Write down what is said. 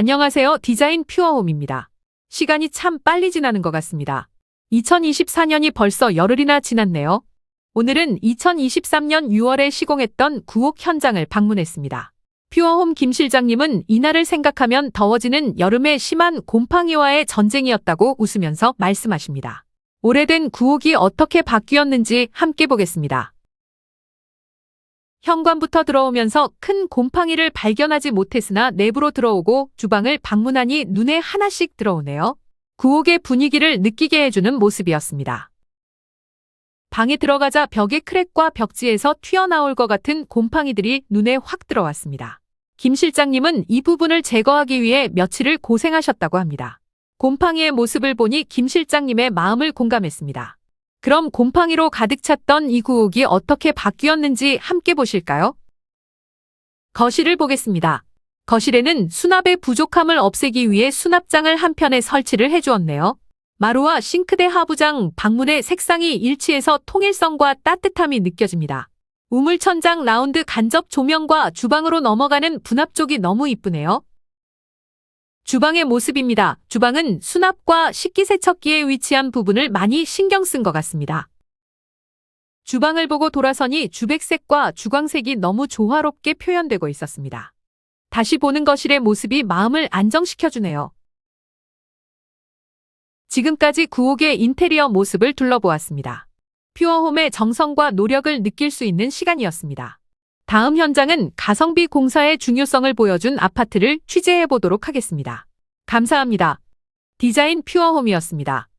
안녕하세요. 디자인 퓨어홈입니다. 시간이 참 빨리 지나는 것 같습니다. 2024년이 벌써 열흘이나 지났네요. 오늘은 2023년 6월에 시공했던 구옥 현장을 방문했습니다. 퓨어홈 김 실장님은 이날을 생각하면 더워지는 여름에 심한 곰팡이와의 전쟁이었다고 웃으면서 말씀하십니다. 오래된 구옥이 어떻게 바뀌었는지 함께 보겠습니다. 현관부터 들어오면서 큰 곰팡이를 발견하지 못했으나 내부로 들어오고 주방을 방문하니 눈에 하나씩 들어오네요. 구옥의 분위기를 느끼게 해주는 모습이었습니다. 방에 들어가자 벽의 크랙과 벽지에서 튀어나올 것 같은 곰팡이들이 눈에 확 들어왔습니다. 김 실장님은 이 부분을 제거하기 위해 며칠을 고생하셨다고 합니다. 곰팡이의 모습을 보니 김 실장님의 마음을 공감했습니다. 그럼 곰팡이로 가득 찼던 이 구옥이 어떻게 바뀌었는지 함께 보실까요? 거실을 보겠습니다. 거실에는 수납의 부족함을 없애기 위해 수납장을 한편에 설치를 해주었네요. 마루와 싱크대 하부장 방문의 색상이 일치해서 통일성과 따뜻함이 느껴집니다. 우물천장 라운드 간접 조명과 주방으로 넘어가는 분합 쪽이 너무 이쁘네요. 주방의 모습입니다. 주방은 수납과 식기세척기에 위치한 부분을 많이 신경 쓴 것 같습니다. 주방을 보고 돌아서니 주백색과 주광색이 너무 조화롭게 표현되고 있었습니다. 다시 보는 거실의 모습이 마음을 안정시켜주네요. 지금까지 구옥의 인테리어 모습을 둘러보았습니다. 퓨어홈의 정성과 노력을 느낄 수 있는 시간이었습니다. 다음 현장은 가성비 공사의 중요성을 보여준 아파트를 취재해 보도록 하겠습니다. 감사합니다. 디자인 퓨어홈이었습니다.